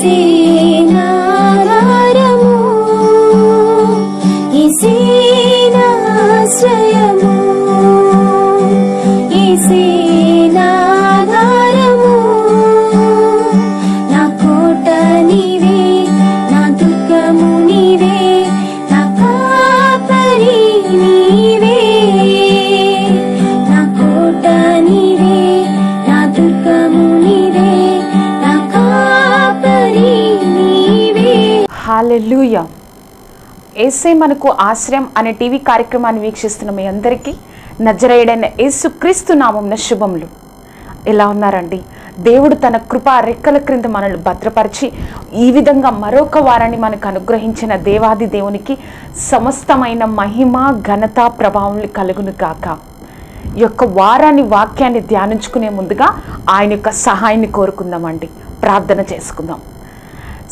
See? ఏసే మనకు ఆశ్రయం అనే టీవీ కార్యక్రమాన్ని వీక్షిస్తున్న మీ అందరికీ నజరేయుడైన యేసుక్రీస్తు నామంన శుభములు. ఎలా ఉన్నారండి? దేవుడు తన కృపా రెక్కల క్రింద మనల్ని భద్రపరిచి ఈ విధంగా మరొక వారాన్ని మనకు అనుగ్రహించిన దేవాది దేవునికి సమస్తమైన మహిమ ఘనత ప్రభావం కలుగును గాక. ఈ యొక్క వారాన్ని వాక్యాన్ని ధ్యానించుకునే ముందుగా ఆయన యొక్క సహాయాన్ని కోరుకుందామండి. ప్రార్థన చేసుకుందాం.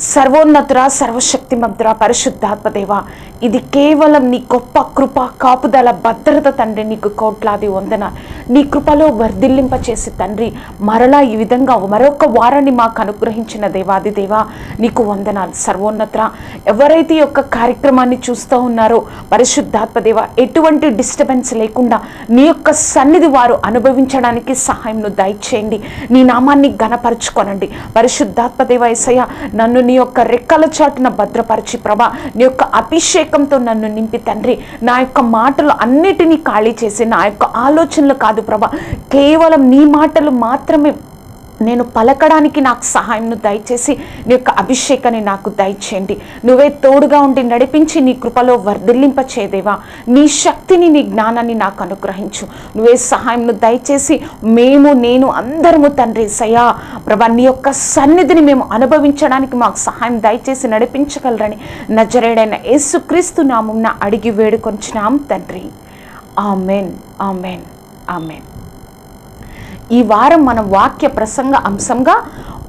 సర్వోన్నతుర సర్వశక్తిమంతుర పరిశుద్ధాత్మదేవ ఇది కేవలం నీ గొప్ప కృప కాపుదల భద్రత తండ్రి నీకు కోట్లాది వందన నీ కృపలో వర్ధిల్లింప చేసి తండ్రి మరలా ఈ విధంగా మరొక వారాన్ని మాకు అనుగ్రహించిన దేవాది దేవా నీకు వందనాలు. సర్వోన్నతుర ఎవరైతే ఈ యొక్క కార్యక్రమాన్ని చూస్తూ ఉన్నారో పరిశుద్ధాత్మదేవ ఎటువంటి డిస్టర్బెన్స్ లేకుండా నీ యొక్క సన్నిధి వారు అనుభవించడానికి సహాయంను దయచేయండి. నీ నామాన్ని ఘనపరచుకోనండి. పరిశుద్ధాత్మదేవ దేవ నన్ను నీ యొక్క రెక్కల చాటున భద్రపరిచి ప్రభా నీ యొక్క అభిషేకంతో నన్ను నింపి తండ్రి. నా యొక్క మాటలు అన్నిటినీ ఖాళీ చేసి నా యొక్క ఆలోచనలు కాదు ప్రభా కేవలం నీ మాటలు మాత్రమే నేను పలకడానికి నాకు సహాయంను దయచేసి నీ యొక్క అభిషేకాన్ని నాకు దయచేయండి. నువ్వే తోడుగా ఉండి నడిపించి నీ కృపలో వర్ధిల్లింప చేదేవా నీ శక్తిని నీ జ్ఞానాన్ని నాకు అనుగ్రహించు. నువ్వే సహాయంను దయచేసి మేము నేను అందరము తండ్రి సయా ప్రభా నీ యొక్క సన్నిధిని మేము అనుభవించడానికి మాకు సహాయం దయచేసి నడిపించగలరని నజరేడైన యేసుక్రీస్తు నామున్న అడిగి వేడుకొంచున్నాం తండ్రి. Amen amen amen. ఈ వారం మన వాక్య ప్రసంగ అంశంగా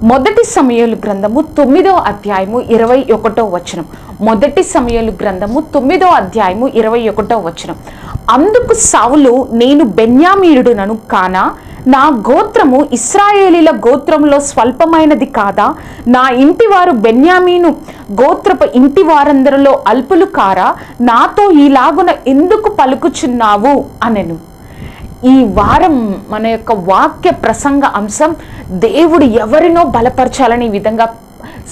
మొదటి సమయాలు గ్రంథము తొమ్మిదో అధ్యాయము ఇరవై ఒకటో వచనం. మొదటి సమయాలు గ్రంథము తొమ్మిదో అధ్యాయము ఇరవై ఒకటో వచనం. అందుకు సావులు నేను బెన్యామీరుడునను కానా? నా గోత్రము ఇస్రాయేలీల గోత్రంలో స్వల్పమైనది కాదా? నా ఇంటివారు బెన్యామీను గోత్రపు ఇంటి వారందరిలో అల్పులు కారా? నాతో ఈలాగున ఎందుకు పలుకుచున్నావు? అనెను. ఈ వారం మన యొక్క వాక్య ప్రసంగ అంశం దేవుడు ఎవరినో బలపరచాలని ఈ విధంగా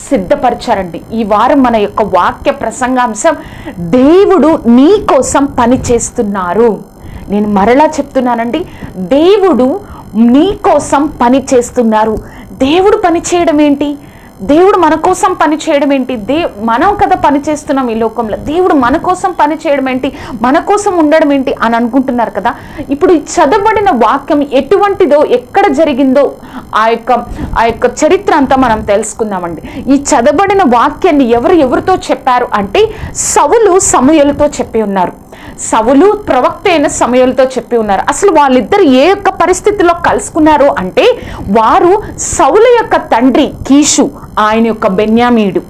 సిద్ధపరిచారండి. ఈ వారం మన యొక్క వాక్య ప్రసంగాంశం దేవుడు నీ కోసం పని చేస్తున్నారు. నేను మరలా చెప్తున్నానండి దేవుడు నీ కోసం పని చేస్తున్నారు. దేవుడు పని చేయడం ఏంటి? దేవుడు మన కోసం పని చేయడం ఏంటి? దే మనం కదా పని చేస్తున్నాం ఈ లోకంలో. దేవుడు మన కోసం పని చేయడం ఏంటి? మన కోసం ఉండడం ఏంటి? అని అనుకుంటున్నారు కదా? ఇప్పుడు ఈ చదవబడిన వాక్యం ఎటువంటిదో ఎక్కడ జరిగిందో ఆ యొక్క ఆ యొక్క చరిత్ర అంతా మనం తెలుసుకుందామండి. ఈ చదవబడిన వాక్యాన్ని ఎవరు ఎవరితో చెప్పారు అంటే సవులు సమయలతో చెప్పి ఉన్నారు. సవులు ప్రవక్త అయిన సమయాలతో చెప్పి ఉన్నారు. అసలు వాళ్ళిద్దరు ఏ యొక్క పరిస్థితిలో కలుసుకున్నారు అంటే వారు సవుల యొక్క తండ్రి కీషు ఆయన యొక్క బెన్యామీయుడు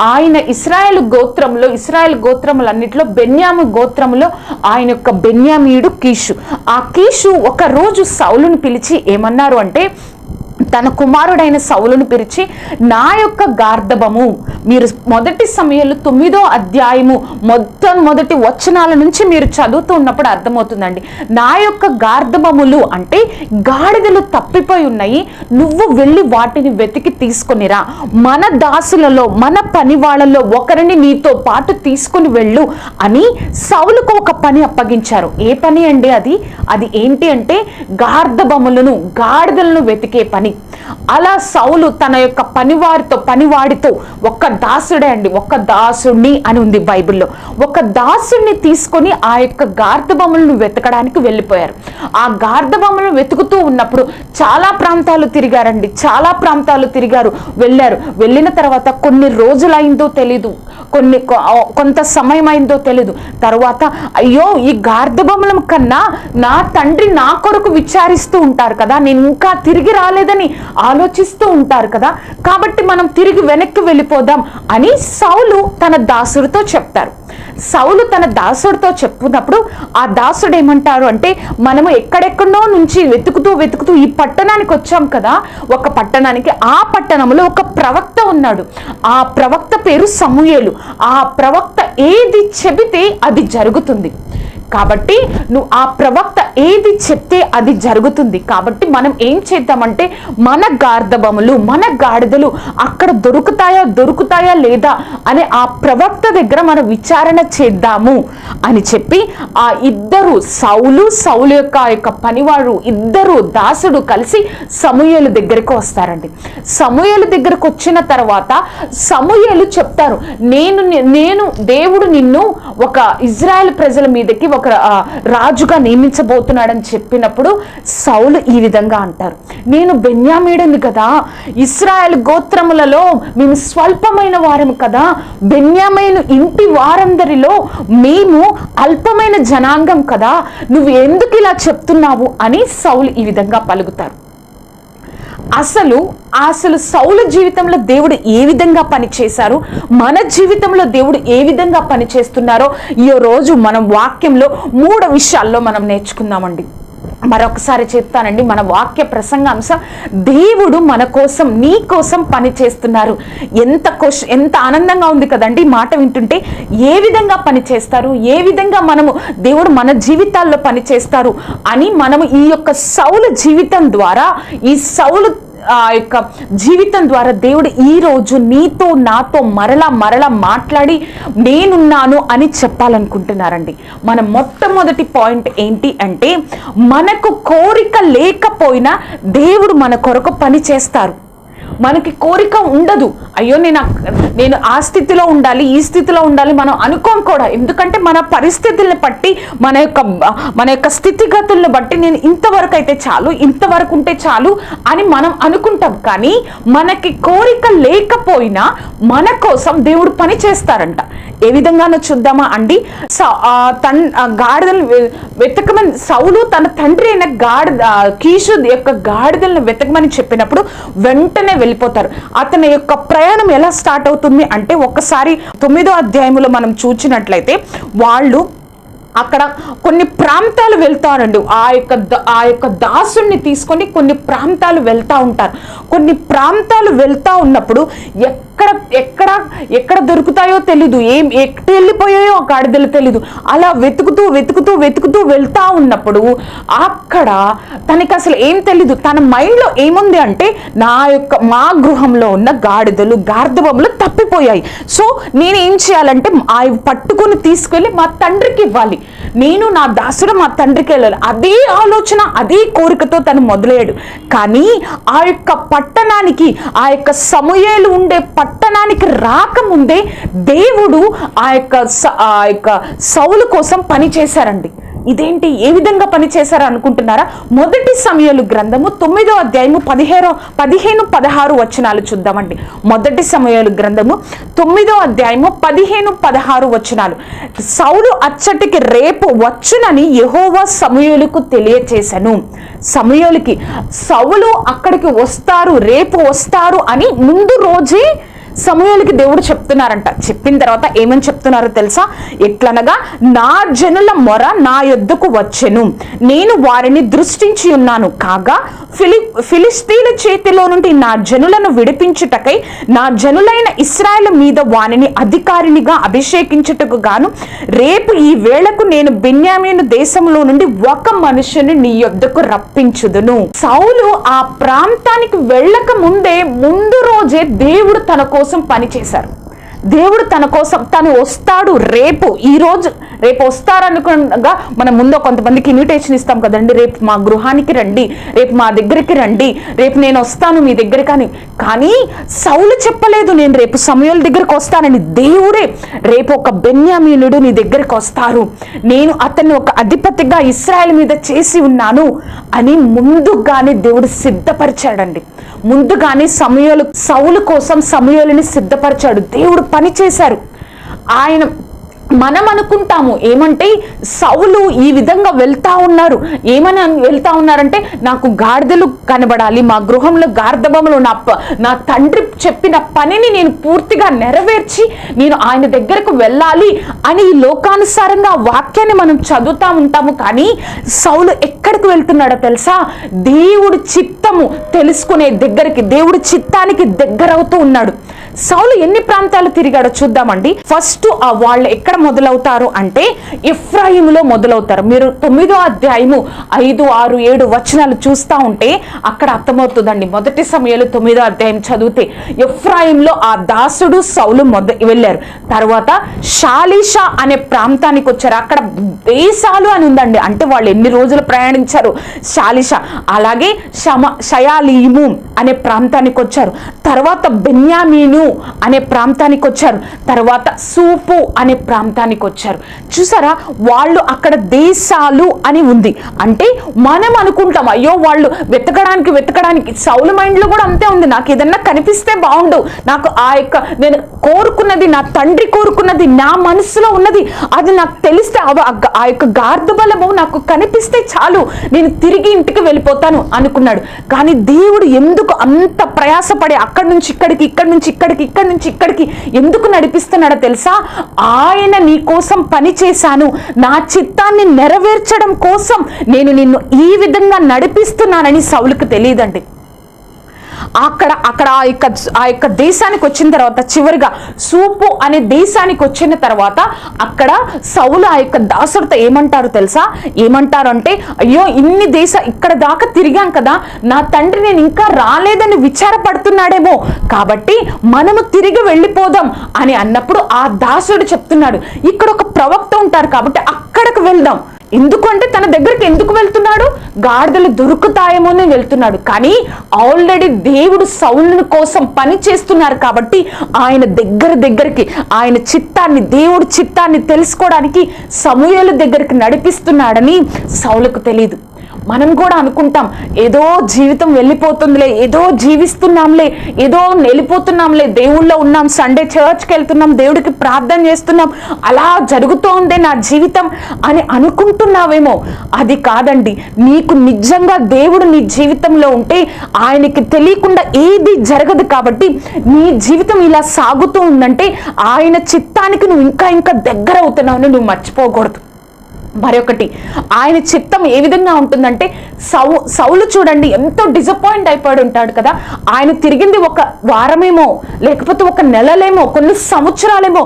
ఆయన ఇస్రాయేల్ గోత్రంలో ఇస్రాయేల్ గోత్రములన్నిటిలో బెన్యాము గోత్రములో ఆయన యొక్క బెన్యామీయుడు కీషు. ఆ కీషు ఒకరోజు సౌలును పిలిచి ఏమన్నారు అంటే తన కుమారుడైన సౌలును పిలిచి నా యొక్క గార్ధబము మీరు మొదటి సమయంలో తొమ్మిదో అధ్యాయము మొత్తం మొదటి వచనాల నుంచి మీరు చదువుతూ ఉన్నప్పుడు అర్థమవుతుందండి. నా యొక్క గార్ధబములు అంటే గాడిదలు తప్పిపోయి ఉన్నాయి నువ్వు వెళ్ళి వాటిని వెతికి తీసుకొనిరా. మన దాసులలో మన పని వాళ్ళలో ఒకరిని నీతో పాటు తీసుకుని వెళ్ళు అని సౌలుకు ఒక పని అప్పగించారు. ఏ పని అండి అది? అది ఏంటి అంటే గార్ధబములను గాడిదలను వెతికే పని. అలా సౌలు తన యొక్క పనివారితో పనివాడితో ఒక్క దాసుడే అండి ఒక్క దాసుడిని అని ఉంది బైబిల్లో. ఒక దాసుడిని తీసుకొని ఆ యొక్క గార్ధబొమ్మలను వెతకడానికి వెళ్ళిపోయారు. ఆ గార్ధబొమ్మలను వెతుకుతూ ఉన్నప్పుడు చాలా ప్రాంతాలు తిరిగారండి చాలా ప్రాంతాలు తిరిగారు వెళ్ళారు. వెళ్ళిన తర్వాత కొన్ని రోజులైందో తెలీదు కొన్ని కొంత సమయం అయిందో తెలీదు. తర్వాత అయ్యో ఈ గార్ధబొమ్మలం కన్నా నా తండ్రి నా కొరకు విచారిస్తూ ఉంటారు కదా నేను ఇంకా తిరిగి రాలేదని ఆలోచిస్తూ ఉంటారు కదా. కాబట్టి మనం తిరిగి వెనక్కి వెళ్ళిపోదాం అని సౌలు తన దాసుడితో చెప్తారు. సౌలు తన దాసుడితో చెప్పుకున్నప్పుడు ఆ దాసుడు ఏమంటారు అంటే మనము ఎక్కడెక్కడో నుంచి వెతుకుతూ వెతుకుతూ ఈ పట్టణానికి వచ్చాం కదా. ఒక పట్టణానికి ఆ పట్టణంలో ఒక ప్రవక్త ఉన్నాడు. ఆ ప్రవక్త పేరు సమూయేలు. ఆ ప్రవక్త ఏది చెబితే అది జరుగుతుంది. కాబట్టి నువ్వు ఆ ప్రవక్త ఏది చెప్తే అది జరుగుతుంది. కాబట్టి మనం ఏం చేద్దామంటే మన గార్ధబములు మన గాడిదలు అక్కడ దొరుకుతాయా దొరుకుతాయా లేదా అనే ఆ ప్రవక్త దగ్గర మనం విచారణ చేద్దాము అని చెప్పి ఆ ఇద్దరు సౌలు సౌలు యొక్క యొక్క పనివాడు ఇద్దరు దాసుడు కలిసి సమూహలు దగ్గరకు వస్తారండి. సమూహలు దగ్గరకు వచ్చిన తర్వాత సమూహలు చెప్తారు నేను నేను దేవుడు నిన్ను ఒక ఇజ్రాయెల్ ప్రజల మీదకి ఒక రాజుగా నియమించబోతున్నాడని చెప్పినప్పుడు సౌలు ఈ విధంగా అంటారు. నేను బెన్యామీడుని కదా ఇస్రాయెల్ గోత్రములలో మేము స్వల్పమైన వారము కదా బెన్యామైన ఇంటి వారందరిలో మేము అల్పమైన జనాంగం కదా నువ్వు ఎందుకు ఇలా చెప్తున్నావు? అని సౌలు ఈ విధంగా పలుకుతారు. అసలు అసలు సౌల జీవితంలో దేవుడు ఏ విధంగా పనిచేశారు? మన జీవితంలో దేవుడు ఏ విధంగా పనిచేస్తున్నారో? ఈ రోజు మనం వాక్యంలో మూడు విషయాల్లో మనం నేర్చుకుందామండి. మరొకసారి చెప్తానండి మన వాక్య ప్రసంగాంశం దేవుడు మన కోసం నీ కోసం పని చేస్తున్నారు. ఎంత కోశ ఎంత ఆనందంగా ఉంది కదండి మాట వింటుంటే ఏ విధంగా పని చేస్తారు ఏ విధంగా మనము దేవుడు మన జీవితాల్లో పని చేస్తారు అని మనము ఈ యొక్క సౌలు జీవితం ద్వారా ఈ సౌలు ఆ యొక్క జీవితం ద్వారా దేవుడు ఈ రోజు నీతో నాతో మరలా మరలా మాట్లాడి నేనున్నాను అని చెప్పాలనుకుంటున్నారండి. మన మొట్టమొదటి పాయింట్ ఏంటి అంటే మనకు కోరిక లేకపోయినా దేవుడు మన కొరకు పని చేస్తారు. మనకి కోరిక ఉండదు. అయ్యో నేను నేను ఆ స్థితిలో ఉండాలి ఈ స్థితిలో ఉండాలి మనం అనుకోం కూడా. ఎందుకంటే మన పరిస్థితుల్ని బట్టి మన యొక్క మన యొక్క స్థితిగతుల్ని బట్టి నేను ఇంతవరకు అయితే చాలు ఇంతవరకు ఉంటే చాలు అని మనం అనుకుంటాం. కానీ మనకి కోరిక లేకపోయినా మన కోసం దేవుడు పని చేస్తారంట. ఏ విధంగానో చూద్దామా అండి? ఆ తన్ ఆ గాడిదలు వెతకమని సౌలు తన తండ్రి అయిన గాడిద కీషు యొక్క గాడిదలను వెతకమని చెప్పినప్పుడు వెంటనే వెళ్ళిపోతారు. అతని యొక్క ప్రయాణం ఎలా స్టార్ట్ అవుతుంది అంటే ఒక్కసారి తొమ్మిదో అధ్యాయంలో మనం చూచినట్లయితే వాళ్ళు అక్కడ కొన్ని ప్రాంతాలు వెళ్తారండి ఆ యొక్క ఆ యొక్క దాసుని తీసుకొని కొన్ని ప్రాంతాలు వెళ్తూ ఉంటారు. కొన్ని ప్రాంతాలు వెళ్తూ ఉన్నప్పుడు ఎక్కడ ఎక్కడ ఎక్కడ దొరుకుతాయో తెలీదు. ఏం ఎక్కడ వెళ్ళిపోయాయో ఆ గాడిదలు తెలీదు. అలా వెతుకుతూ వెతుకుతూ వెతుకుతూ వెళ్తూ ఉన్నప్పుడు అక్కడ తనకి అసలు ఏం తెలీదు. తన మైండ్లో ఏముంది అంటే నా యొక్క మా గృహంలో ఉన్న గాడిదలు గార్ధబొమ్మలు తప్పిపోయాయి. సో నేను ఏం చేయాలంటే అవి పట్టుకొని తీసుకెళ్ళి మా తండ్రికి ఇవ్వాలి. నేను నా దాసుడు మా తండ్రికి వెళ్ళాలి. అదే ఆలోచన అదే కోరికతో తను మొదలయ్యాడు. కానీ ఆ యొక్క పట్టణానికి ఆ యొక్క సమయాలు ఉండే పట్టణానికి రాకముందే దేవుడు ఆ యొక్క స- ఆ యొక్క సౌలు కోసం పని చేశారండి. ఇదేంటి? ఏ విధంగా పనిచేశారు అనుకుంటున్నారా? మొదటి సమయాలు గ్రంథము తొమ్మిదో అధ్యాయము పదిహేనో పదిహేను పదహారు వచనాలు చూద్దామండి. మొదటి సమయాలు గ్రంథము తొమ్మిదో అధ్యాయము పదిహేను పదహారు వచనాలు. సౌలు అచ్చటికి రేపు వచ్చునని యహోవా సమయలకు తెలియచేశాను. సమయలకి సౌలు అక్కడికి వస్తారు రేపు వస్తారు అని ముందు రోజే సమయాలకి దేవుడు చెప్తున్నారంట. చెప్పిన తర్వాత ఏమని చెప్తున్నారో తెలుసా? ఎట్లనగా నా జనుల మొర నా యొద్దకు వచ్చెను. నేను వారిని దృష్టించి ఉన్నాను. కాగా ఫిలి ఫిలిస్తీన్ల చేతిలో నుండి నా జనులను విడిపించుటకై నా జనులైన ఇస్రాయల్ మీద వానిని అధికారినిగా అభిషేకించుటకు గాను రేపు ఈ వేళకు నేను బెన్యామీను దేశంలో నుండి ఒక మనుషుని నీ యొద్దకు రప్పించుదును. సౌలు ఆ ప్రాంతానికి వెళ్ళక ముందే ముందు రోజే దేవుడు తన కోసం పని చేశారు దేవుడు తన కోసం తను వస్తాడు రేపు ఈరోజు రేపు వస్తారనుకుండగా మనం ముందు కొంతమందికి ఇన్విటేషన్ ఇస్తాం కదండి. రేపు మా గృహానికి రండి రేపు మా దగ్గరికి రండి రేపు నేను వస్తాను మీ దగ్గరికి అని కానీ సౌలు చెప్పలేదు నేను రేపు సమయాల దగ్గరకు వస్తానని. దేవుడే రేపు ఒక బెన్యామీనుడు నీ దగ్గరికి వస్తారు. నేను అతన్ని ఒక అధిపతిగా ఇస్రాయల్ మీద చేసి ఉన్నాను అని ముందుగానే దేవుడు సిద్ధపరిచాడండి. ముందుగానే సమయాలు సౌలు కోసం సమయాలని సిద్ధపరిచాడు. దేవుడు పనిచేశారు ఆయన మనం అనుకుంటాము ఏమంటే సౌలు ఈ విధంగా వెళ్తా ఉన్నారు. ఏమని వెళ్తా ఉన్నారంటే నాకు గాడిదలు కనబడాలి మా గృహంలో గార్ధబములు నా ప- నా తండ్రి చెప్పిన పనిని నేను పూర్తిగా నెరవేర్చి నేను ఆయన దగ్గరకు వెళ్ళాలి అని ఈ లోకానుసారంగా వాక్యాన్ని మనం చదువుతూ ఉంటాము. కానీ సౌలు ఎక్కడికి వెళ్తున్నాడో తెలుసా? దేవుడి చిత్తము తెలుసుకునే దగ్గరికి దేవుడి చిత్తానికి దగ్గరవుతూ ఉన్నాడు. సౌలు ఎన్ని ప్రాంతాలు తిరిగాడో చూద్దామండి. ఫస్ట్ ఆ వాళ్ళు ఎక్కడ మొదలవుతారు అంటే ఇఫ్రాయిములో మొదలవుతారు. మీరు తొమ్మిదో అధ్యాయము ఐదు ఆరు ఏడు వచనాలు చూస్తా ఉంటే అక్కడ అర్థమవుతుందండి. మొదటి సమయంలో తొమ్మిదో అధ్యాయం చదివితే ఇఫ్రాయింలో ఆ దాసుడు సౌలు మొద వెళ్ళారు. తర్వాత షాలిషా అనే ప్రాంతానికి వచ్చారు. అక్కడ దేశాలు అని ఉందండి. అంటే వాళ్ళు ఎన్ని రోజులు ప్రయాణించారు? షాలిషా. అలాగే షమ షయాలీము అనే ప్రాంతానికి వచ్చారు. తర్వాత బెన్యామీను అనే ప్రాంతానికి వచ్చారు తర్వాత సూపు అనే ప్రాంతానికి వచ్చారు చూసారా? వాళ్ళు అక్కడ దేశాలు అని ఉంది. అంటే మనం అనుకుంటాం అయ్యో వాళ్ళు వెతకడానికి వెతకడానికి సౌల మైండ్లో కూడా అంతే ఉంది. నాకు ఏదన్నా కనిపిస్తే బాగుండు నాకు ఆ యొక్క నేను కోరుకున్నది నా తండ్రి కోరుకున్నది నా మనసులో ఉన్నది అది నాకు తెలిస్తే ఆ ఆ యొక్క గార్ధబలము నాకు కనిపిస్తే చాలు. నేను తిరిగి ఇంటికి వెళ్ళిపోతాను అనుకున్నాడు. కానీ దేవుడు ఎందుకు అంత ప్రయాసపడి అక్కడి నుంచి ఇక్కడికి ఇక్కడి నుంచి ఇక్కడికి ఇక్కడి నుంచి ఇక్కడికి ఎందుకు నడిపిస్తున్నాడో తెలుసా? ఆయన నీ కోసం పని చేశాను. నా చిత్తాన్ని నెరవేర్చడం కోసం నేను నిన్ను ఈ విధంగా నడిపిస్తున్నానని సౌలుకు తెలియదండి. అక్కడ అక్కడ ఆ యొక్క ఆ యొక్క దేశానికి వచ్చిన తర్వాత చివరిగా సూపు అనే దేశానికి వచ్చిన తర్వాత అక్కడ సౌలు ఆ యొక్క దాసుడితో ఏమంటారు తెలుసా? ఏమంటారు అంటే అయ్యో ఇన్ని దేశ ఇక్కడ దాకా తిరిగాం కదా నా తండ్రి నేను ఇంకా రాలేదని విచారపడుతున్నాడేమో కాబట్టి మనము తిరిగి వెళ్ళిపోదాం అని అన్నప్పుడు ఆ దాసుడు చెప్తున్నాడు. ఇక్కడ ఒక ప్రవక్త ఉంటారు కాబట్టి అక్కడికి వెళ్దాం. ఎందుకంటే తన దగ్గరికి ఎందుకు వెళ్తున్నాడు? గాడిదలు దొరుకుతాయేమో అని వెళ్తున్నాడు. కానీ ఆల్రెడీ దేవుడు సౌలుని కోసం పని చేస్తున్నారు కాబట్టి ఆయన దగ్గర దగ్గరికి ఆయన చిత్తాన్ని దేవుడి చిత్తాన్ని తెలుసుకోవడానికి సమూహల దగ్గరికి నడిపిస్తున్నాడని సౌలకు తెలియదు మనం కూడా అనుకుంటాం ఏదో జీవితం వెళ్ళిపోతుందిలే ఏదో జీవిస్తున్నాంలే ఏదో వెళ్ళిపోతున్నాంలే దేవుళ్ళో ఉన్నాం సండే చర్చ్కి వెళ్తున్నాం దేవుడికి ప్రార్థన చేస్తున్నాం అలా జరుగుతోందే నా జీవితం అని అనుకుంటున్నావేమో. అది కాదండి నీకు నిజంగా దేవుడు నీ జీవితంలో ఉంటే ఆయనకి తెలియకుండా ఏది జరగదు కాబట్టి నీ జీవితం ఇలా సాగుతూ ఉందంటే ఆయన చిత్తానికి నువ్వు ఇంకా ఇంకా దగ్గర అవుతున్నావు నువ్వు మర్చిపోకూడదు. మరొకటి ఆయన చిత్తం ఏ విధంగా ఉంటుందంటే సౌ సౌలు చూడండి ఎంతో డిసప్పాయింట్ అయిపోయి ఉంటాడు కదా. ఆయన తిరిగింది ఒక వారమేమో లేకపోతే ఒక నెలలేమో కొన్ని సంవత్సరాలేమో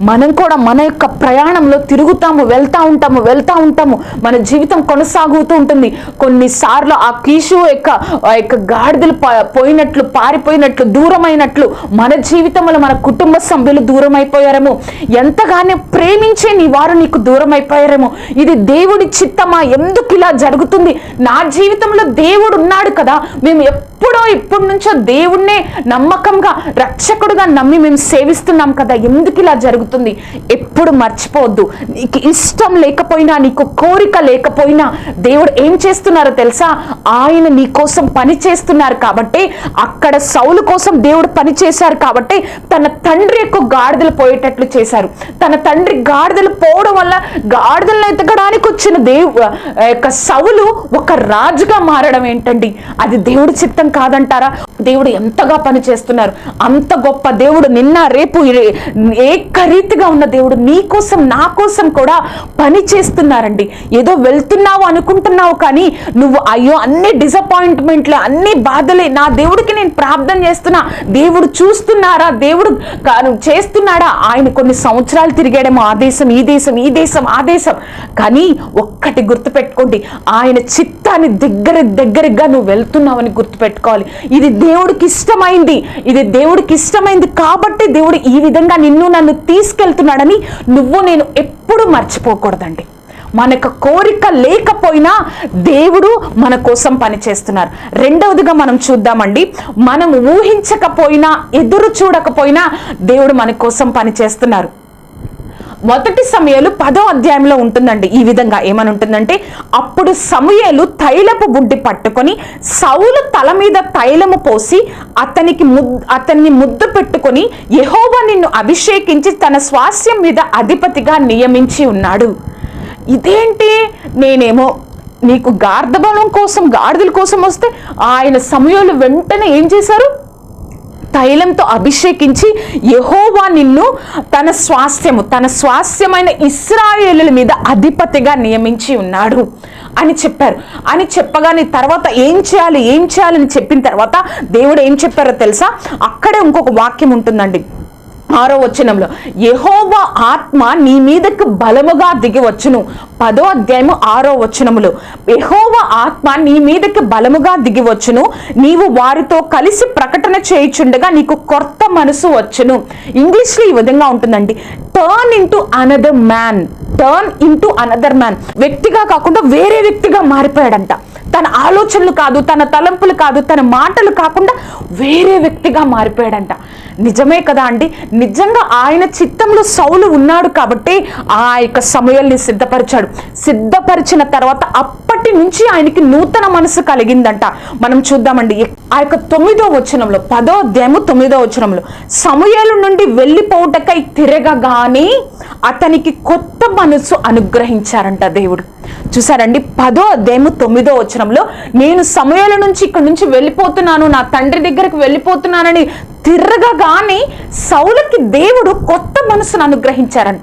మనం కూడా మన యొక్క ప్రయాణంలో తిరుగుతాము వెళ్తా ఉంటాము వెళ్తా ఉంటాము. మన జీవితం కొనసాగుతూ ఉంటుంది. కొన్నిసార్లు ఆ కీషు యొక్క ఆ యొక్క గాడిదలు పోయినట్లు పారిపోయినట్లు దూరమైనట్లు మన జీవితంలో మన కుటుంబ సభ్యులు దూరం అయిపోయారేమో ఎంతగానో ప్రేమించే నీ వారు నీకు దూరం అయిపోయారేమో ఇది దేవుడి చిత్తమా? ఎందుకు ఇలా జరుగుతుంది? నా జీవితంలో దేవుడు ఉన్నాడు కదా. మేము ఎప్పుడో ఇప్పటి నుంచో దేవుణ్ణే నమ్మకంగా రక్షకుడుగా నమ్మి మేము సేవిస్తున్నాం కదా. ఎందుకు ఇలా జరుగుతుంది? ఎప్పుడు మర్చిపోవద్దు. నీకు ఇష్టం లేకపోయినా నీకు కోరిక లేకపోయినా దేవుడు ఏం చేస్తున్నారో తెలుసా? ఆయన నీ కోసం పని చేస్తున్నారు కాబట్టి అక్కడ సౌలు కోసం దేవుడు పని చేశారు కాబట్టి తన తండ్రి యొక్క గాడిదలు పోయేటట్లు చేశారు. తన తండ్రి గాడిదలు పోవడం వల్ల గాడిదలను ఎతకడానికి వచ్చిన దేవు యొక్క సౌలు ఒక రాజుగా మారడం ఏంటండి? అది దేవుడి చిత్తం కాదంటారా? దేవుడు ఎంతగా పని చేస్తున్నారు? అంత గొప్ప దేవుడు నిన్న రేపు ఇరే- రీతిగా ఉన్న దేవుడు నీ కోసం నా కోసం కూడా పని చేస్తున్నారండి. ఏదో వెళ్తున్నావు అనుకుంటున్నావు కానీ నువ్వు అయ్యో అన్ని డిసప్పాయింట్మెంట్లు అన్ని బాధలే నా దేవుడికి నేను ప్రార్థన చేస్తున్నా దేవుడు చూస్తున్నారా దేవుడు చేస్తున్నాడా? ఆయన కొన్ని సంవత్సరాలు తిరిగాడేమో ఆ దేశం ఈ దేశం ఈ దేశం ఆ దేశం. కానీ ఒక్కటి గుర్తుపెట్టుకోండి ఆయన చిత్తాన్ని దగ్గర దగ్గరగా నువ్వు వెళ్తున్నావని గుర్తుపెట్టుకోవాలి. ఇది దేవుడికి ఇష్టమైంది ఇది దేవుడికి ఇష్టమైంది కాబట్టి దేవుడు ఈ విధంగా నిన్ను నన్ను తీసుకెళ్తున్నాడని నువ్వు నేను ఎప్పుడు మర్చిపోకూడదండి. మనకు కోరిక లేకపోయినా దేవుడు మన కోసం పనిచేస్తున్నారు. రెండవదిగా మనం చూద్దామండి. మనం ఊహించకపోయినా ఎదురు చూడకపోయినా దేవుడు మన కోసం పనిచేస్తున్నారు. మొదటి సమయాలు పదో అధ్యాయంలో ఉంటుందండి. ఈ విధంగా ఏమని ఉంటుందంటే అప్పుడు సమయాలు తైలపు బుడ్డి పట్టుకొని సౌలు తల మీద తైలము పోసి అతనికి ముద్ అతన్ని ముద్దు పెట్టుకొని యెహోవా నిన్ను అభిషేకించి తన స్వాస్యం మీద అధిపతిగా నియమించి ఉన్నాడు. ఇదేంటి? నేనేమో నీకు గార్ధబలం కోసం గాడిదల కోసం వస్తే ఆయన సమయంలో వెంటనే ఏం చేశారు? తైలంతో అభిషేకించి యహోవా నిన్ను తన స్వాస్థ్యము తన స్వాస్థ్యమైన ఇస్రాయేలుల మీద అధిపతిగా నియమించి ఉన్నాడు అని చెప్పారు. అని చెప్పగానే తర్వాత ఏం చేయాలి ఏం చేయాలని చెప్పిన తర్వాత దేవుడు ఏం చెప్పారో తెలుసా? అక్కడే ఇంకొక వాక్యం ఉంటుందండి. ఆరో వచనంలో యెహోవా ఆత్మ నీ మీదకు బలముగా దిగి వచ్చును. పదో అధ్యాయము ఆరో వచనములు యహోవ ఆత్మ నీ మీదకి బలముగా దిగి వచ్చును. నీవు వారితో కలిసి ప్రకటన చేయుచుండగా నీకు కొత్త మనసు వచ్చును. ఇంగ్లీష్లో ఈ విధంగా ఉంటుందండి turn into another man turn into another man వ్యక్తిగా కాకుండా వేరే వ్యక్తిగా మారిపోయాడంట. తన ఆలోచనలు కాదు తన తలంపులు కాదు తన మాటలు కాకుండా వేరే వ్యక్తిగా మారిపోయాడంట. నిజమే కదా అండి నిజంగా ఆయన చిత్తంలో సౌలు ఉన్నాడు కాబట్టి ఆ యొక్క సమయాల్ని సిద్ధపరిచాడు. సిద్ధపరిచిన తర్వాత అప్పటి నుంచి ఆయనకి నూతన మనసు కలిగిందంట. మనం చూద్దామండి. ఆ యొక్క తొమ్మిదో వచనంలో పదో అధ్యాయము తొమ్మిదో వచనంలో సమయాల నుండి వెళ్ళిపోవటకై తిరగగానే అతనికి కొత్త మనసు అనుగ్రహించారంట దేవుడు. చూసారండి పదో అధ్యాయము తొమ్మిదో వచనంలో నేను సమయాల నుంచి ఇక్కడ నుంచి వెళ్ళిపోతున్నాను నా తండ్రి దగ్గరకు వెళ్ళిపోతున్నానని తిరగగానే సౌలకి దేవుడు కొత్త మనసును అనుగ్రహించారంట.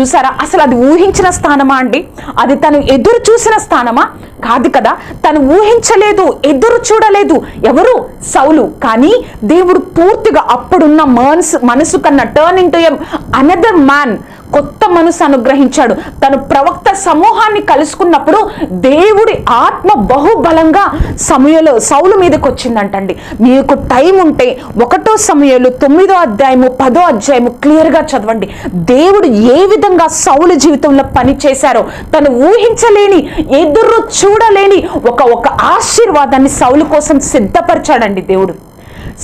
చూసారా అసలు అది ఊహించిన స్థానమా అండి? అది తను ఎదురు చూసిన స్థానమా? కాదు కదా తను ఊహించలేదు ఎదురు చూడలేదు. ఎవరు? సౌలు. కానీ దేవుడు పూర్తిగా అప్పుడున్న మనసు మనసు కన్నా టర్న్ ఇంటూ అనదర్ మ్యాన్ కొత్త మనసు అనుగ్రహించాడు. తను ప్రవక్త సమూహాన్ని కలుసుకున్నప్పుడు దేవుడి ఆత్మ బహుబలంగా సమయంలో సౌలు మీదకి వచ్చిందంటండి మీకు టైం ఉంటే ఒకటో సమయంలో తొమ్మిదో అధ్యాయము పదో అధ్యాయము క్లియర్గా చదవండి. దేవుడు ఏ విధంగా సౌలు జీవితంలో పని చేశారో తను ఊహించలేని ఎదురు చూడలేని ఒక ఒక ఆశీర్వాదాన్ని సౌలు కోసం సిద్ధపరిచాడండి దేవుడు.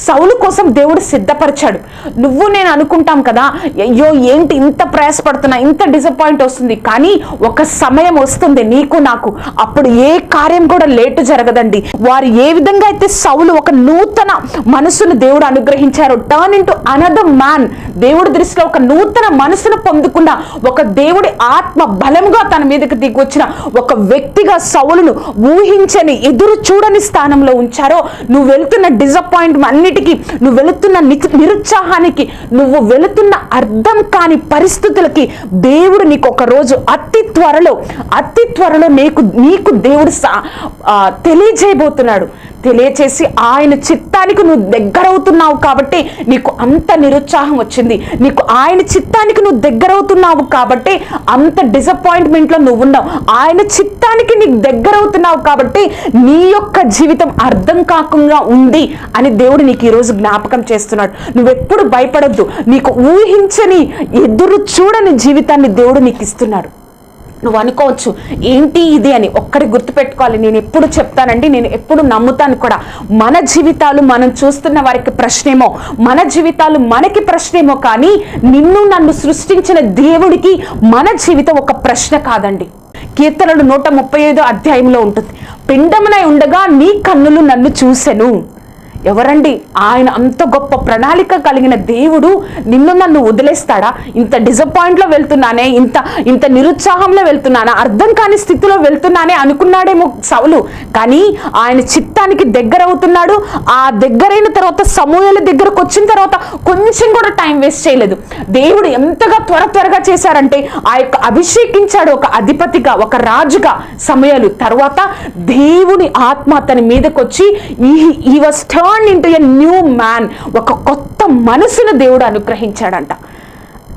సౌలు కోసం దేవుడు సిద్ధపరిచాడు. నువ్వు నేను అనుకుంటాం కదా అయ్యో ఏంటి ఇంత ప్రయాసపడుతున్నా ఇంత డిసప్పాయింట్ వస్తుంది కానీ ఒక సమయం వస్తుంది నీకు నాకు. అప్పుడు ఏ కార్యం కూడా లేటు జరగదండి. వారు ఏ విధంగా అయితే సౌలు ఒక నూతన మనసును దేవుడు అనుగ్రహించారు టర్న్ ఇంటూ అనదర్ మ్యాన్ దేవుడి దృష్టిలో ఒక నూతన మనసును పొందుకున్న ఒక దేవుడి ఆత్మ బలంగా తన మీదకి దిగొచ్చిన ఒక వ్యక్తిగా సౌలును ఊహించని ఎదురు చూడని స్థానంలో ఉంచారో నువ్వు వెళ్తున్న డిసప్పాయింట్మెంట్ అన్నిటికీ నువ్వు వెళుతున్న నిరుత్సాహానికి నువ్వు వెళుతున్న అర్థం కాని పరిస్థితులకి దేవుడు నీకు ఒక రోజు అతి త్వరలో అతి త్వరలో నీకు నీకు దేవుడు సా- తెలియజేయబోతున్నాడు. తెలియచేసి ఆయన చిత్తానికి నువ్వు దగ్గరవుతున్నావు కాబట్టి నీకు అంత నిరుత్సాహం వచ్చింది. నీకు ఆయన చిత్తానికి నువ్వు దగ్గరవుతున్నావు కాబట్టి అంత డిసప్పాయింట్మెంట్లో నువ్వు ఉన్నావు ఆయన జీవితానికి నీకు దగ్గరవుతున్నావు కాబట్టి నీ యొక్క జీవితం అర్థం కాకుండా ఉంది అని దేవుడు నీకు ఈరోజు జ్ఞాపకం చేస్తున్నాడు. నువ్వెప్పుడు భయపడద్దు. నీకు ఊహించని ఎదురు చూడని జీవితాన్ని దేవుడు నీకు ఇస్తున్నాడు. నువ్వు అనుకోవచ్చు ఏంటి ఇది అని ఒక్కటి గుర్తుపెట్టుకోవాలి. నేను ఎప్పుడు చెప్తానండి నేను ఎప్పుడు నమ్ముతాను కూడా. మన జీవితాలు మనం చూస్తున్న వారికి ప్రశ్నేమో మన జీవితాలు మనకి ప్రశ్నేమో కానీ నిన్ను నన్ను సృష్టించిన దేవుడికి మన జీవితం ఒక ప్రశ్న కాదండి. కీర్తనలు నూట ముప్పై ఐదో అధ్యాయంలో ఉంటుంది. పిండమునై ఉండగా నీ కన్నులు నన్ను చూసెను. ఎవరండి? ఆయన అంత గొప్ప ప్రణాళిక కలిగిన దేవుడు నిన్ను నన్ను వదిలేస్తాడా? ఇంత డిసప్పాయింట్లో వెళ్తున్నానే ఇంత ఇంత నిరుత్సాహంలో వెళ్తున్నానా? అర్థం కాని స్థితిలో వెళ్తున్నానే అనుకున్నాడేమో సవులు కానీ ఆయన చిత్తానికి దగ్గర అవుతున్నాడు ఆ దగ్గరైన తర్వాత సమూహాల దగ్గరకు వచ్చిన తర్వాత కొంచెం కూడా టైం వేస్ట్ చేయలేదు. దేవుడు ఎంతగా త్వర త్వరగా చేశారంటే ఆ యొక్క అభిషేకించాడు ఒక అధిపతిగా ఒక రాజుగా సమయాలు. తర్వాత దేవుని ఆత్మ అతని మీదకొచ్చి ఈ ఈ was turn into a new man ఒక కొత్త మనసును దేవుడు అనుగ్రహించాడంట.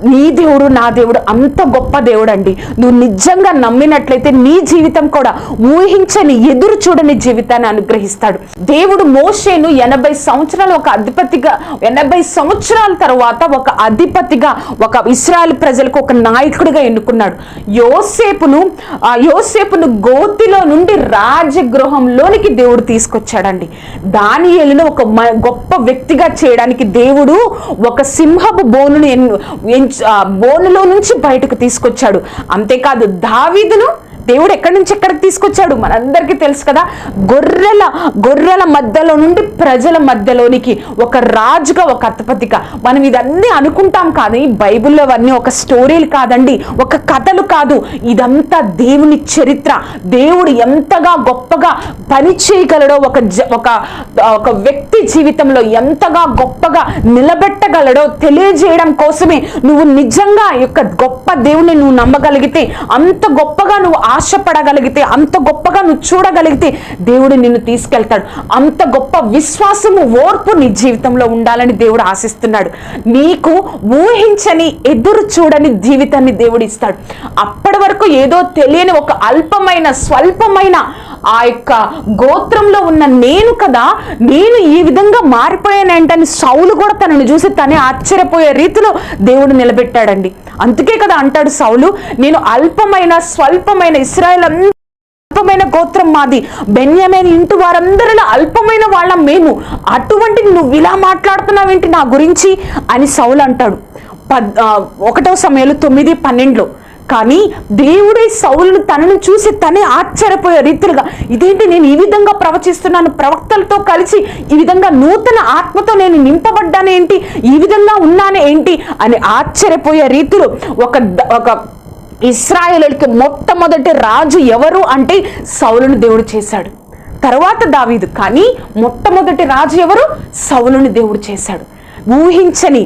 నీ దేవుడు నా దేవుడు అంత గొప్ప దేవుడు అండి నువ్వు నిజంగా నమ్మినట్లయితే నీ జీవితం కూడా ఊహించని ఎదురు చూడని జీవితాన్ని అనుగ్రహిస్తాడు. దేవుడు మోషేను ఎనభై సంవత్సరాలు ఒక అధిపతిగా ఎనభై సంవత్సరాల తర్వాత ఒక అధిపతిగా ఒక ఇస్రాయల్ ప్రజలకు ఒక నాయకుడిగా ఎన్నుకున్నాడు. యోసేపును ఆ యోసేపును గోతిలో నుండి రాజగృహంలోనికి దేవుడు తీసుకొచ్చాడండి. దానియేలును ఒక మ- గొప్ప వ్యక్తిగా చేయడానికి దేవుడు ఒక సింహపు బోనును ఎన్- ఎంచ్- ఆ బోనులో నుంచి బయటకు తీసుకొచ్చాడు. అంతేకాదు దావీదును దేవుడు ఎక్కడి నుంచి ఎక్కడికి తీసుకొచ్చాడు? మనందరికీ తెలుసు కదా గొర్రెల గొర్రెల మధ్యలో నుండి ప్రజల మధ్యలోనికి ఒక రాజుగా ఒక అధిపతిగా మనం ఇదన్నీ అనుకుంటాం కానీ బైబిల్లో అవన్నీ ఒక స్టోరీలు కాదండి ఒక కథలు కాదు. ఇదంతా దేవుని చరిత్ర. దేవుడు ఎంతగా గొప్పగా పని చేయగలడో ఒక జ- ఒక ఒక వ్యక్తి జీవితంలో ఎంతగా గొప్పగా నిలబెట్టగలడో తెలియజేయడం కోసమే నువ్వు నిజంగా యొక్క గొప్ప దేవుని నువ్వు నమ్మగలిగితే అంత గొప్పగా నువ్వు ఆశపడగలిగితే అంత గొప్పగా నువ్వు చూడగలిగితే దేవుడు నిన్ను తీసుకెళ్తాడు. అంత గొప్ప విశ్వాసము ఓర్పు నీ జీవితంలో ఉండాలని దేవుడు ఆశిస్తున్నాడు. నీకు ఊహించని ఎదురు చూడని జీవితాన్ని దేవుడు ఇస్తాడు. అప్పటి వరకు ఏదో తెలియని ఒక అల్పమైన స్వల్పమైన ఆ యొక్క గోత్రంలో ఉన్న నేను కదా నేను ఈ విధంగా మారిపోయానంటని సౌలు కూడా తనను చూసి తనే ఆశ్చర్యపోయే రీతిలో దేవుడు నిలబెట్టాడండి. అందుకే కదా అంటాడు సౌలు నేను అల్పమైన స్వల్పమైన ఇస్రాయల్ అల్పమైన గోత్రం మాది. బెన్యమైన ఇంటి వారందరిలో అల్పమైన వాళ్ళం మేము. అటువంటి నువ్వు ఇలా మాట్లాడుతున్నావేంటి నా గురించి? అని సౌలు అంటాడు. పద్ ఒకటో సమయంలో తొమ్మిది పన్నెండులో. కానీ దేవుడే సౌలును తనను చూసి తనే ఆశ్చర్యపోయే రీతిలుగా ఇదేంటి నేను ఈ విధంగా ప్రవచిస్తున్నాను? ప్రవక్తలతో కలిసి ఈ విధంగా నూతన ఆత్మతో నేను నింపబడ్డానేంటి ఈ విధంగా ఉన్నానే ఏంటి? అని ఆశ్చర్యపోయే రీతిలో ఒక ఒక ఇస్రాయేలుకి మొట్టమొదటి రాజు ఎవరు అంటే సౌలును దేవుడు చేశాడు. తర్వాత దావీదు. కానీ మొట్టమొదటి రాజు ఎవరు? సౌలుని దేవుడు చేశాడు. ఊహించని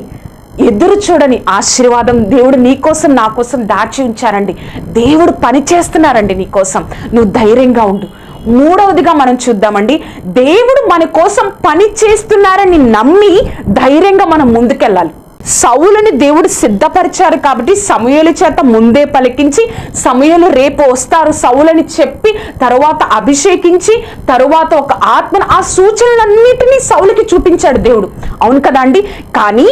ఎదురు చూడని ఆశీర్వాదం దేవుడు నీ కోసం నా కోసం దాచి ఉంచారండి దేవుడు పని చేస్తున్నారండి నీకోసం నువ్వు ధైర్యంగా ఉండు. మూడవదిగా మనం చూద్దామండి. దేవుడు మన కోసం పని చేస్తున్నారని నమ్మి ధైర్యంగా మనం ముందుకెళ్ళాలి. సౌలుని దేవుడు సిద్ధపరిచారు కాబట్టి సమయలు చేత ముందే పలికించి సమయలు రేపు వస్తారు. సౌలని చెప్పి తరువాత అభిషేకించి తరువాత ఒక ఆత్మను ఆ సూచనలన్నిటినీ సౌలికి చూపించాడు దేవుడు. అవును కదా అండి? కానీ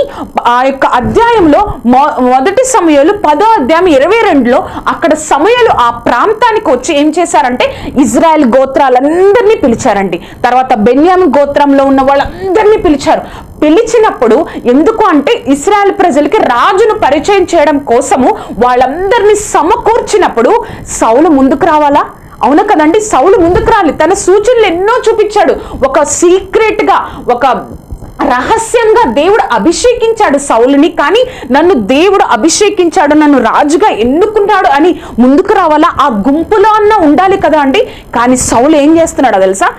ఆ యొక్క అధ్యాయంలో మొ- మొదటి సమయాలు పదో అధ్యాయం ఇరవై రెండులో అక్కడ సమయాలు ఆ ప్రాంతానికి వచ్చి ఏం చేశారంటే ఇజ్రాయెల్ గోత్రాలందరినీ పిలిచారండి. తర్వాత బెన్యామి గోత్రంలో ఉన్న వాళ్ళందరినీ పిలిచారు. పిలిచినప్పుడు ఎందుకు అంటే ఇస్రాయల్ ప్రజలకి రాజును పరిచయం చేయడం కోసము వాళ్ళందరినీ సమకూర్చినప్పుడు సౌలు ముందుకు రావాలా? అవును కదండి? సౌలు ముందుకు రాలి తన సూచనలు ఎన్నో చూపించాడు. ఒక సీక్రెట్గా ఒక రహస్యంగా దేవుడు అభిషేకించాడు సౌలుని కానీ నన్ను దేవుడు అభిషేకించాడు నన్ను రాజుగా ఎన్నుకున్నాడు అని ముందుకు రావాలా? ఆ గుంపులో అన్న ఉండాలి కదా అండి. కానీ సౌలు ఏం చేస్తున్నాడో తెలుసా?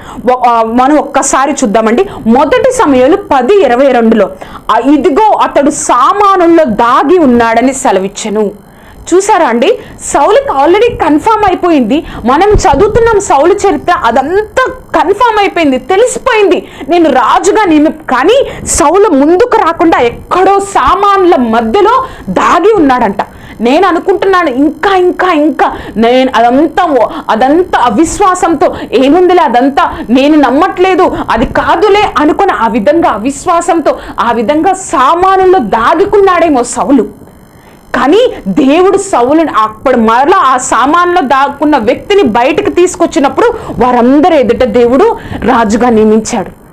మనం ఒక్కసారి చూద్దామండి. మొదటి సమయంలో పది ఇరవై రెండులో ఇదిగో అతడు సామానుల్లో దాగి ఉన్నాడని సెలవిచ్చెను. చూసారా అండి? సౌలుకి ఆల్రెడీ కన్ఫామ్ అయిపోయింది. మనం చదువుతున్నాం సౌలు చరిత్ర అదంతా కన్ఫామ్ అయిపోయింది. తెలిసిపోయింది. నేను రాజుగా నేను కానీ సౌలు ముందుకు రాకుండా ఎక్కడో సామాన్ల మధ్యలో దాగి ఉన్నాడంట. నేను అనుకుంటున్నాను ఇంకా ఇంకా ఇంకా. నేను అదంతా ఓ- అదంతా అవిశ్వాసంతో ఏముందిలే అదంతా. నేను నమ్మట్లేదు. అది కాదులే అనుకుని ఆ విధంగా అవిశ్వాసంతో ఆ విధంగా సామానుల్లో దాగుకున్నాడేమో సౌలు. కానీ దేవుడు సౌలుని అప్పుడు మరలా ఆ సామాన్లో దాక్కున్న వ్యక్తిని బయటకు తీసుకొచ్చినప్పుడు వారందరూ ఎదుట దేవుడు రాజుగా నియమించాడు.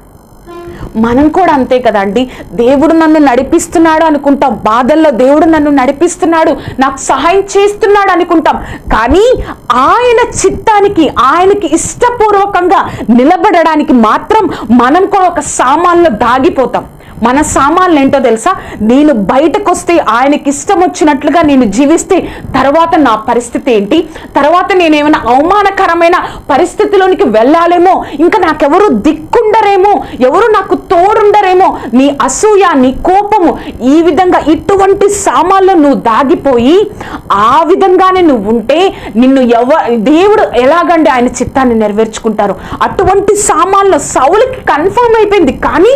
మనం కూడా అంతే కదండి దేవుడు నన్ను నడిపిస్తున్నాడు అనుకుంటాం. బాధల్లో దేవుడు నన్ను నడిపిస్తున్నాడు. నాకు సహాయం చేస్తున్నాడు అనుకుంటాం. కానీ ఆయన చిత్తానికి ఆయనకి ఇష్టపూర్వకంగా నిలబడడానికి మాత్రం మనం కూడా ఒక సామాన్లో దాగిపోతాం. మన సామాన్లు ఏంటో తెలుసా? నేను బయటకు వస్తే ఆయనకి ఇష్టం వచ్చినట్లుగా నేను జీవిస్తే తర్వాత నా పరిస్థితి ఏంటి? తర్వాత నేను ఏమైనా అవమానకరమైన పరిస్థితిలోనికి వెళ్ళాలేమో? ఇంకా నాకెవరు దిక్కుండరేమో ఎవరు నాకు తోడుండరేమో? నీ అసూయ నీ కోపము ఈ విధంగా ఇటువంటి సామాన్లు నువ్వు దాగిపోయి ఆ విధంగానే నువ్వు ఉంటే నిన్ను ఎవ దేవుడు ఎలాగండి ఆయన చిత్తాన్ని నెరవేర్చుకుంటారు? అటువంటి సామాన్లు సౌలుకి కన్ఫర్మ్ అయిపోయింది. కానీ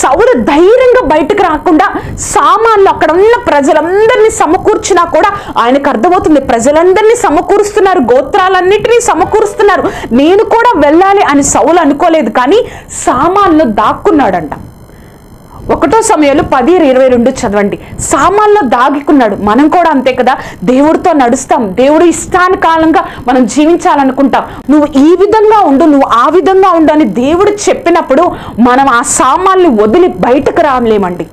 సౌలు ధైర్యంగా బయటకు రాకుండా సామాన్లు అక్కడ ఉన్న ప్రజలందరినీ సమకూర్చినా కూడా ఆయనకు అర్థమవుతుంది. ప్రజలందరినీ సమకూరుస్తున్నారు గోత్రాలన్నిటినీ సమకూరుస్తున్నారు. నేను కూడా వెళ్ళాలి అని సౌలు అనుకోలేదు. కానీ సామాన్లు దాక్కున్నాడంట. ఒకటో సమయంలో పది ఇరవై రెండు చదవండి. సామాన్లో దాగికున్నాడు. మనం కూడా అంతే కదా? దేవుడితో నడుస్తాం. దేవుడు ఇష్టానుకాలంగా మనం జీవించాలనుకుంటాం. నువ్వు ఈ విధంగా ఉండు నువ్వు ఆ విధంగా ఉండు అని దేవుడు చెప్పినప్పుడు మనం ఆ సామాన్ని వదిలి బయటకు రాలేమండి.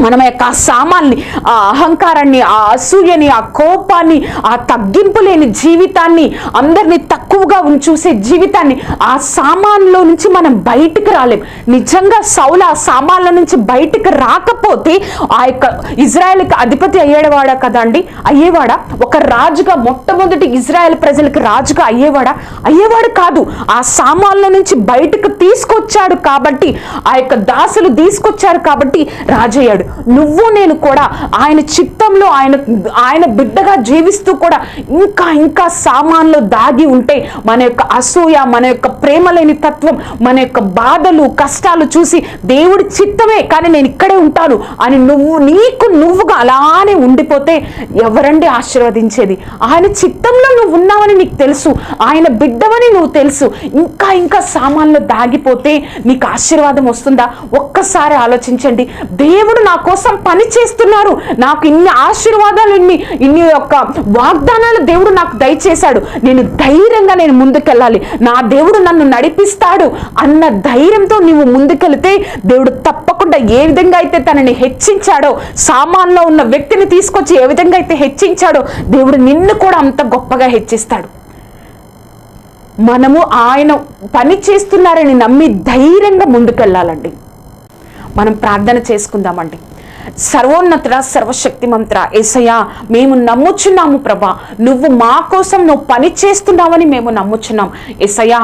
మనం యొక్క సామాన్ని ఆ అహంకారాన్ని ఆ అసూయని ఆ కోపాన్ని ఆ తగ్గింపు లేని జీవితాన్ని అందరినీ తక్కువగా ఉం- చూసే జీవితాన్ని ఆ సామాన్లో నుంచి మనం బయటికి రాలేం. నిజంగా సౌల ఆ సామాన్ల నుంచి బయటికి రాకపోతే ఆ యొక్క ఇజ్రాయెల్కి అధిపతి అయ్యేవాడా కదండి అయ్యేవాడా? ఒక రాజుగా మొట్టమొదటి ఇజ్రాయెల్ ప్రజలకి రాజుగా అయ్యేవాడా? అయ్యేవాడు కాదు. ఆ సామాన్ల నుంచి బయటకు తీసుకొచ్చాడు కాబట్టి ఆ యొక్క దాసులు తీసుకొచ్చారు కాబట్టి రాజయ్యాడు. నువ్వు నేను కూడా ఆయన చిత్తంలో ఆయన ఆయన బిడ్డగా జీవిస్తూ కూడా ఇంకా ఇంకా సామాన్లు దాగి ఉంటే మన యొక్క అసూయ మన యొక్క ప్రేమ లేని తత్వం మన యొక్క బాధలు కష్టాలు చూసి దేవుడి చిత్తమే కానీ నేను ఇక్కడే ఉంటాను అని నువ్వు నీకు నువ్వుగా అలానే ఉండిపోతే ఎవరండి ఆశీర్వదించేది? ఆయన చిత్తంలో నువ్వు ఉన్నావని నీకు తెలుసు. ఆయన బిడ్డవని నువ్వు తెలుసు. ఇంకా ఇంకా సామాన్లు దాగిపోతే నీకు ఆశీర్వాదం వస్తుందా? ఒక్కసారి ఆలోచించండి. దేవుడు నా నా కోసం పని చేస్తున్నారు. నాకు ఇన్ని ఆశీర్వాదాలు ఇన్ని ఇన్ని యొక్క వాగ్దానాలు దేవుడు నాకు దయచేశాడు. నేను ధైర్యంగా నేను ముందుకెళ్ళాలి. నా దేవుడు నన్ను నడిపిస్తాడు అన్న ధైర్యంతో నీవు ముందుకెళ్తే దేవుడు తప్పకుండా ఏ విధంగా అయితే తనని హెచ్చించాడో సామాన్లో ఉన్న వ్యక్తిని తీసుకొచ్చి ఏ విధంగా అయితే హెచ్చించాడో దేవుడు నిన్ను కూడా అంత గొప్పగా హెచ్చిస్తాడు. మనము ఆయన పని చేస్తున్నారని నమ్మి ధైర్యంగా ముందుకెళ్ళాలండి. మనం ప్రార్థన చేసుకుందామండి. సర్వోన్నతుడ సర్వశక్తి మంత్ర ఏసయ్యా మేము నమ్ముచున్నాము ప్రభా. నువ్వు మా కోసం నువ్వు పని చేస్తున్నావని మేము నమ్ముచున్నాం. ఏసయ్యా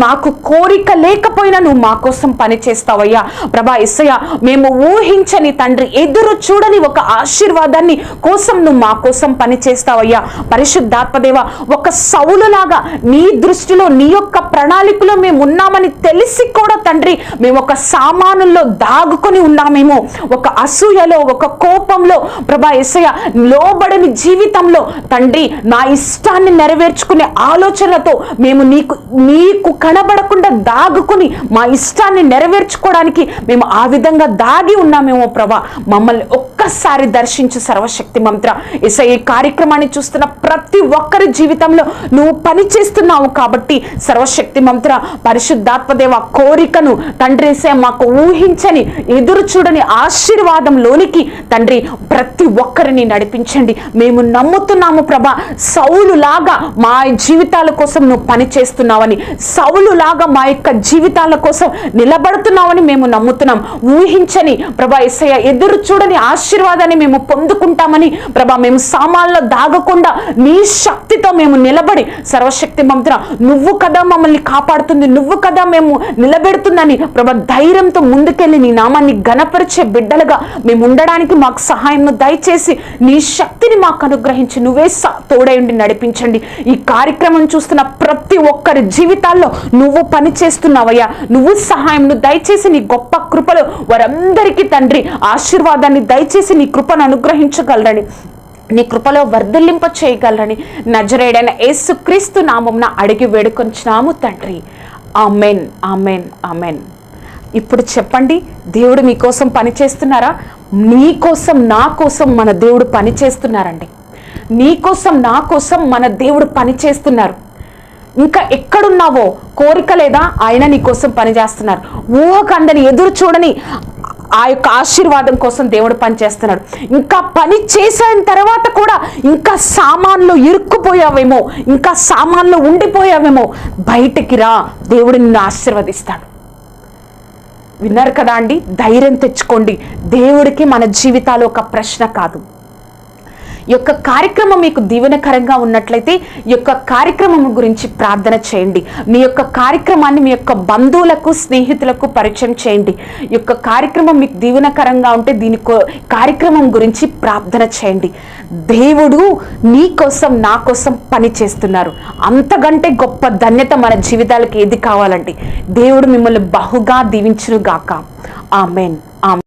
మాకు నాకు కోరిక లేకపోయినా నువ్వు మా కోసం పని చేస్తావయ్యా. ప్రభా ఏసయ్యా మేము ఊహించని తండ్రి ఎదురు చూడని ఒక ఆశీర్వాదాన్ని కోసం నువ్వు మా కోసం పని చేస్తావయ్యా. పరిశుద్ధాత్మదేవ ఒక సౌలులాగా నీ దృష్టిలో నీ యొక్క ప్రణాళికలో మేము ఉన్నామని తెలిసి కూడా తండ్రి మేము ఒక సామానుల్లో దాగుకొని ఉన్నామేమో. ఒక అసూయలో ఒక కోపంలో ప్రభా ఎస్సయ్య లోబడని జీవితంలో తండ్రి నా ఇష్టాన్ని నెరవేర్చుకునే ఆలోచనలతో మేము నీకు నీకు కనబడకుండా దాగుకుని మా ఇష్టాన్ని నెరవేర్చుకోవడానికి మేము ఆ విధంగా దాగి ఉన్నామేమో ప్రభా. మమ్మల్ని ఒక్కసారి దర్శించు సర్వశక్తి మంత్ర. ఎస్ఐ ఈ కార్యక్రమాన్ని చూస్తున్న ప్రతి ఒక్కరి జీవితంలో నువ్వు పని చేస్తున్నావు కాబట్టి సర్వశక్తి మంత్ర పరిశుద్ధాత్మదేవ కోరికను తండ్రి మాకు ఊహించని ఎదురు చూడని ఆశీర్వాదంలోనికి తండ్రి ప్రతి ఒక్కరిని నడిపించండి. మేము నమ్ముతున్నాము ప్రభా సౌలులాగా మా జీవితాల కోసం నువ్వు పని చేస్తున్నావని సౌలులాగా మా యొక్క జీవితాల కోసం నిలబడుతున్నావని మేము నమ్ముతున్నాం. ఊహించని ప్రభా ఎస్ఐ ఎదురు చూడని ఆశీర్వాదాన్ని మేము పొందుకుంటామని ప్రభా మేము సామాన్లో దాగకుండా నీ శక్తితో మేము నిలబడి సర్వశక్తి మంత్ర నువ్వు కదా మమ్మల్ని కాపాడుతుంది నువ్వు కదా మేము నిలబెడుతుందని ప్రభా ధైర్యంతో ముందుకెళ్ళి నీ నామాన్ని గణపరిచే బిడ్డలుగా మేము ఉండడానికి మాకు సహాయం దయచేసి నీ శక్తిని మాకు అనుగ్రహించి నువ్వే స- ఉండి నడిపించండి. ఈ కార్యక్రమం చూస్తున్న ప్రతి ఒక్కరి జీవితాల్లో నువ్వు పని చేస్తున్నావయ్యా. నువ్వు సహాయం దయచేసి నీ గొప్ప కృపలు వారందరికీ తండ్రి ఆశీర్వాదాన్ని దయచేసి నీ కృపను అనుగ్రహించగలరని నీ కృపలో వర్ధలింప చేయగలరని నజరేడైన యేసు క్రీస్తు నామంన అడిగి వేడుకొంచున్నాము తండ్రి. Amen amen amen. ఇప్పుడు చెప్పండి దేవుడు మీకోసం పని చేస్తున్నారా? నీ కోసం నా కోసం మన దేవుడు పని చేస్తున్నారండి. నీ కోసం నా కోసం మన దేవుడు పని చేస్తున్నారు. ఇంకా ఎక్కడున్నావో కోరిక లేదా ఆయన నీ కోసం పని చేస్తున్నారు. ఊహకందని ఎదురు చూడని ఆ యొక్క ఆశీర్వాదం కోసం దేవుడు పని చేస్తున్నాడు ఇంకా పని చేసిన తర్వాత కూడా ఇంకా సామాన్లు ఇరుక్కుపోయావేమో ఇంకా సామాన్లు ఉండిపోయావేమో బయటికి రా దేవుడు నిన్ను ఆశీర్వదిస్తాడు. విన్నారు కదా అండి? ధైర్యం తెచ్చుకోండి. దేవుడికి మన జీవితాలు ఒక ప్రశ్న కాదు. యొక్క కార్యక్రమం మీకు దీవెనకరంగా ఉన్నట్లయితే ఈ యొక్క కార్యక్రమం గురించి ప్రార్థన చేయండి. మీ యొక్క కార్యక్రమాన్ని మీ యొక్క బంధువులకు స్నేహితులకు పరిచయం చేయండి. ఈ యొక్క కార్యక్రమం మీకు దీవెనకరంగా ఉంటే దీని కార్యక్రమం గురించి ప్రార్థన చేయండి. దేవుడు నీ కోసం నా కోసం పని చేస్తున్నారు. అంతకంటే గొప్ప ధన్యత మన జీవితాలకు ఏది కావాలండి దేవుడు మిమ్మల్ని బహుగా దీవించును గాక ఆమెన్. ఆమె